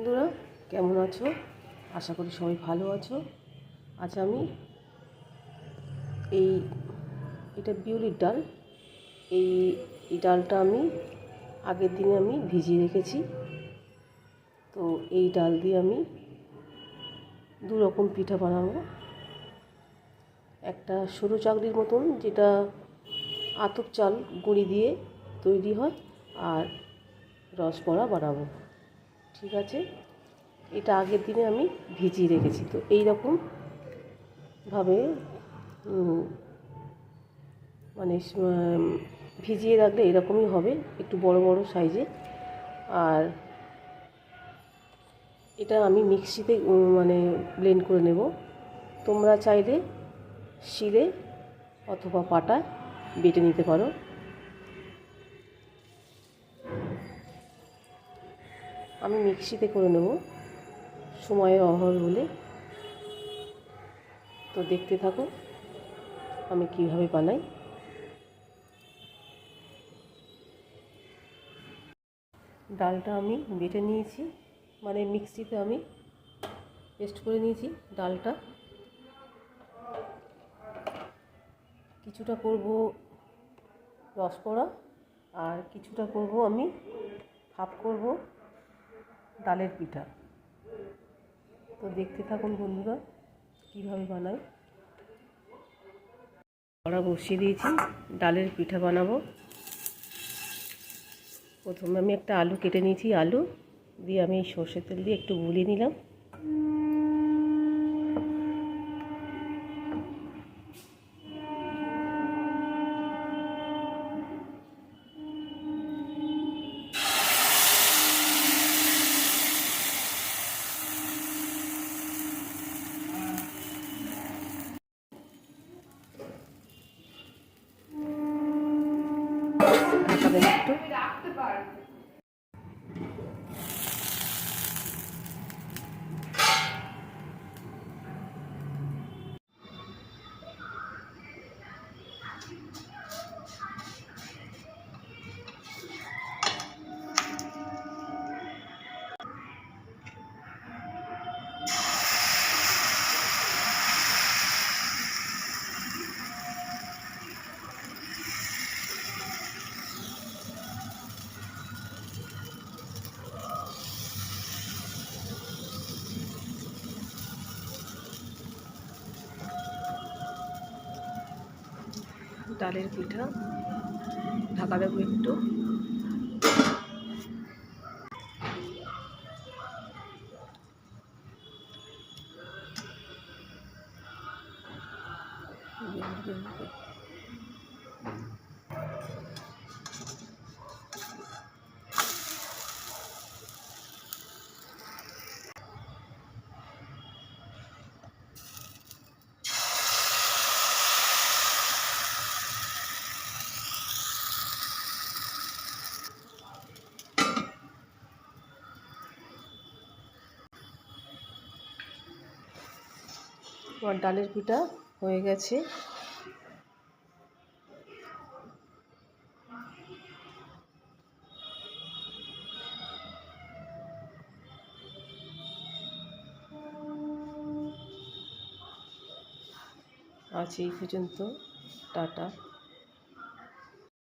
বন্ধুরা, কেমন আছো? আশা করি সবাই ভালো আছো। আজ আমি এই, এটা বিউলির ডাল। এই এই ডালটা আমি আগের দিনে আমি ভিজিয়ে রেখেছি। তো এই ডাল দিয়ে আমি দু রকম পিঠা বানাবো। একটা সরু চাকরির মতন, যেটা আতপ চাল গুঁড়ি দিয়ে তৈরি হয়, আর রসবড়া বানাবো। ঠিক আছে? এটা আগের দিনে আমি ভিজিয়ে রেখেছি তো। এই উম, মানে ভিজিয়ে রাখলে এরকমই হবে একটু বড় বড় সাইজে। আর এটা আমি মিক্সিতে মানে ব্লেন্ড করে নেব। তোমরা চাইলে শিলে অথবা পাটায় বেটে নিতে পারো। আমি মিক্সিতে করে নেব। সময়ের অভাব বলে তো দেখতে থাকো, আমি কীভাবে বানাই। ডালটা আমি বেটে নিয়েছি মানে মিক্সিতে আমি পেস্ট করে নিয়েছি ডালটা। কিছুটা করব রসকরা আর কিছুটা করব আমি হাফ করব। ডালের পিঠা। তো দেখতে থাকুন বন্ধুরা, কীভাবে বানাই। কড়া বসিয়ে দিয়েছি, ডালের পিঠা বানাবো। প্রথমে আমি একটা আলু কেটে নিয়েছি। আলু দিয়ে আমি সর্ষের তেল দিয়ে একটু গুলিয়ে নিলাম। ঢাকা দেবো একটু ডালের পিঠা ঢাকা দেবো একটু। আমার ডালের পিঠা হয়ে গেছে। আজ এই পর্যন্ত টাটা।